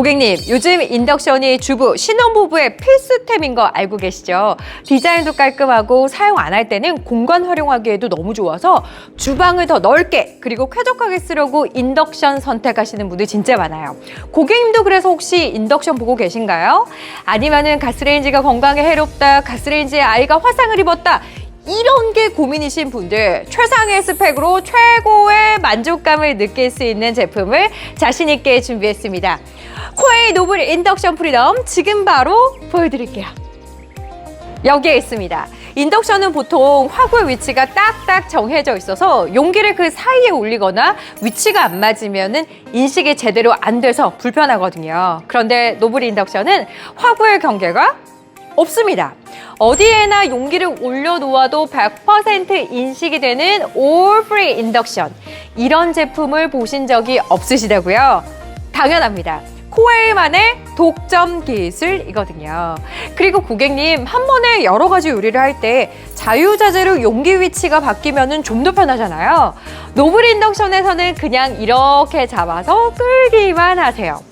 고객님, 요즘 인덕션이 주부, 신혼부부의 필수템인 거 알고 계시죠? 디자인도 깔끔하고 사용 안 할 때는 공간 활용하기에도 너무 좋아서 주방을 더 넓게 그리고 쾌적하게 쓰려고 인덕션 선택하시는 분들 진짜 많아요. 고객님도 그래서 혹시 인덕션 보고 계신가요? 아니면은 가스레인지가 건강에 해롭다, 가스레인지에 아이가 화상을 입었다. 이런 게 고민이신 분들 최상의 스펙으로 최고의 만족감을 느낄 수 있는 제품을 자신 있게 준비했습니다. 코에이 노블 인덕션 프리덤 지금 바로 보여드릴게요. 여기에 있습니다. 인덕션은 보통 화구의 위치가 딱딱 정해져 있어서 용기를 그 사이에 올리거나 위치가 안 맞으면은 인식이 제대로 안 돼서 불편하거든요. 그런데 노블 인덕션은 화구의 경계가 없습니다. 어디에나 용기를 올려놓아도 100% 인식이 되는 Free 인덕션. 이런 제품을 보신 적이 없으시다고요? 당연합니다. 코웨이만의 독점 기술이거든요. 그리고 고객님, 한 번에 여러 가지 요리를 할 때 자유자재로 용기 위치가 바뀌면 좀 더 편하잖아요. 노블 인덕션에서는 그냥 이렇게 잡아서 끌기만 하세요.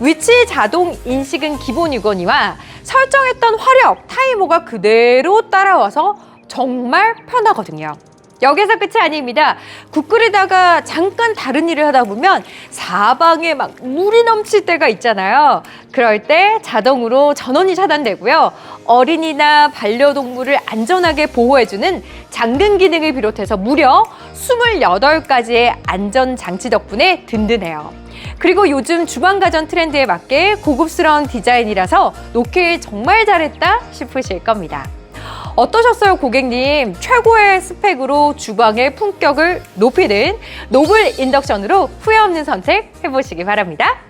위치 자동 인식은 기본이거니와 설정했던 화력, 타이머가 그대로 따라와서 정말 편하거든요. 여기서 끝이 아닙니다. 국 끓이다가 잠깐 다른 일을 하다 보면 사방에 막 물이 넘칠 때가 있잖아요. 그럴 때 자동으로 전원이 차단되고요. 어린이나 반려동물을 안전하게 보호해주는 잠금 기능을 비롯해서 무려 28가지의 안전 장치 덕분에 든든해요. 그리고 요즘 주방 가전 트렌드에 맞게 고급스러운 디자인이라서 놓기 정말 잘했다 싶으실 겁니다. 어떠셨어요, 고객님? 최고의 스펙으로 주방의 품격을 높이는 노블 인덕션으로 후회 없는 선택 해보시기 바랍니다.